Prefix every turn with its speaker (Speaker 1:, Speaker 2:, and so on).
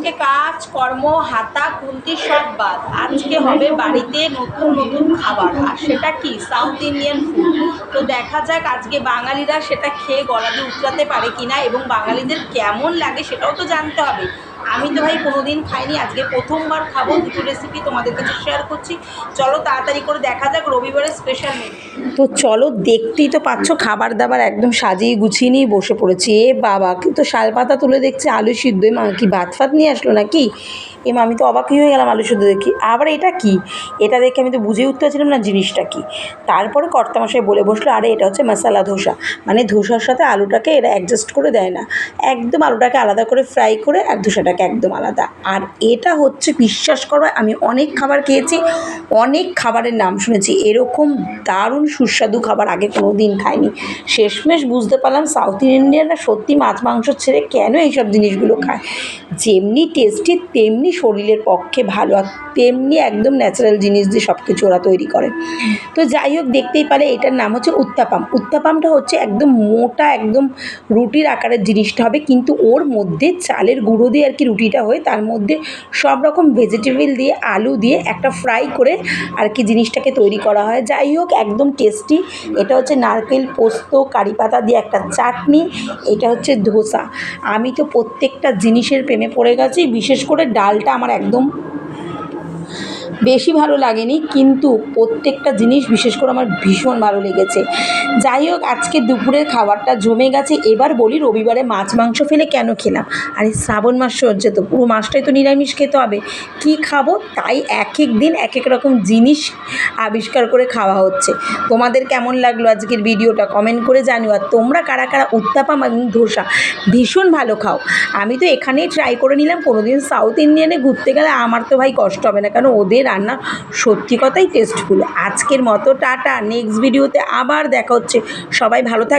Speaker 1: আজকে কাজ, কর্ম, হাতা কুন্তি সব বাদ। আজকে হবে বাড়িতে নতুন নতুন খাবার। আর সেটা কি? সাউথ ইন্ডিয়ান ফুড তো দেখা যাক আজকে বাঙালিরা সেটা খেয়ে গলা দিয়ে উতরাতে পারে কিনা এবং বাঙালিদের কেমন লাগে সেটাও তো জানতে হবে। আমি তো ভাই কোনোদিন খাইনি, আজকে প্রথমবার খাব, দুটো রেসিপি তোমাদের কাছে শেয়ার করছি। চলো তাড়াতাড়ি করে দেখা যাক রবিবারের স্পেশাল মেনু তো চলো, দেখতেই তো পাচ্ছ খাবার দাবার একদম সাজিয়ে গুছিয়ে নিয়ে বসে পড়েছি। এ বাবা কিন্তু শাল পাতা তুলে দেখছি, আলু সিদ্ধ। মা, কি ভাত ফাত নিয়ে আসলো নাকি? এ মা, আমি তো অবাকই হয়ে গেলাম আলু সিদ্ধ দেখি। আবার এটা কি? এটা দেখে আমি তো বুঝে উঠতে পারছিলাম না জিনিসটা কি। তারপরে কর্তামশাই বলে বসল, আরে, এটা হচ্ছে মশালা ধোসা। মানে ধোসার সাথে আলুটাকে এরা অ্যাডজাস্ট করে দেয় না। একদম আলুটাকে আলাদা করে ফ্রাই করে আর ধোসাটাকে একদম আলাদা? আর এটা হচ্ছে বিশ্বাস করো, আমি অনেক খাবার খেয়েছি, অনেক খাবারের নাম শুনেছি। এরকম দারুণ সুস্বাদু খাবার আগে কোনো দিন খাইনি। শেষমেশ বুঝতে পারলাম সাউথ ইন্ডিয়ানরা সত্যি মাছ মাংস ছেড়ে কেন এইসব জিনিসগুলো খায়। যেমনি টেস্টি তেমনি শরীরের পক্ষে ভালো, আর তেমনি একদম ন্যাচারাল জিনিস দিয়ে সব কিছু ওরা তৈরি করে। তো যাই হোক, দেখতেই পারে এটার নাম হচ্ছে উত্তাপাম। উত্তাপামটা হচ্ছে একদম মোটা, একদম রুটির আকারের জিনিসটা হবে, কিন্তু ওর মধ্যে চালের গুঁড়ো দিয়ে আর কি রুটিটা হয়ে, তার মধ্যে সব রকম ভেজিটেবিল দিয়ে, আলু দিয়ে একটা ফ্রাই করে আর কি জিনিসটাকে তৈরি করা হয়। যাই হোক, একদম টেস্টি এটা হচ্ছে নারকেল পোস্ত, কারি পাতা দিয়ে একটা চাটনি, এটা হচ্ছে ধোসা। আমি তো প্রত্যেকটা জিনিসের প্রেমে পড়ে গেছি, বিশেষ করে ডালটা আমার একদম বেশি ভালো লাগেনি, কিন্তু প্রত্যেকটা জিনিস বিশেষ করে আমার ভীষণ ভালো লেগেছে। যাই হোক, আজকে দুপুরের খাবারটা জমে গেছে। এবার বলি রবিবারে মাছ মাংস ফেলে কেন খেলাম? আর এই শ্রাবণ মাস চলছে তো, পুরো মাসটাই তো নিরামিষ খেতে হবে। কি খাব? তাই এক এক দিন, এক এক রকম জিনিস আবিষ্কার করে খাওয়া হচ্ছে। তোমাদের কেমন লাগল আজকের ভিডিওটা? কমেন্ট করে জানিও। আর তোমরা কারা কারা উত্তাপাম এবং ধোসা ভীষণ ভালো খাও। আমি তো এখানেই ট্রাই করে নিলাম কোনো দিন সাউথ ইন্ডিয়ানে ঘুরতে গেলে আমার তো ভাই কষ্ট হবে না কেন ওদের রান্না সত্যি কথাই টেস্টফুল আজকের মতো টাটা নেক্সট ভিডিওতে আবার দেখা হচ্ছে। সবাই ভালো থাক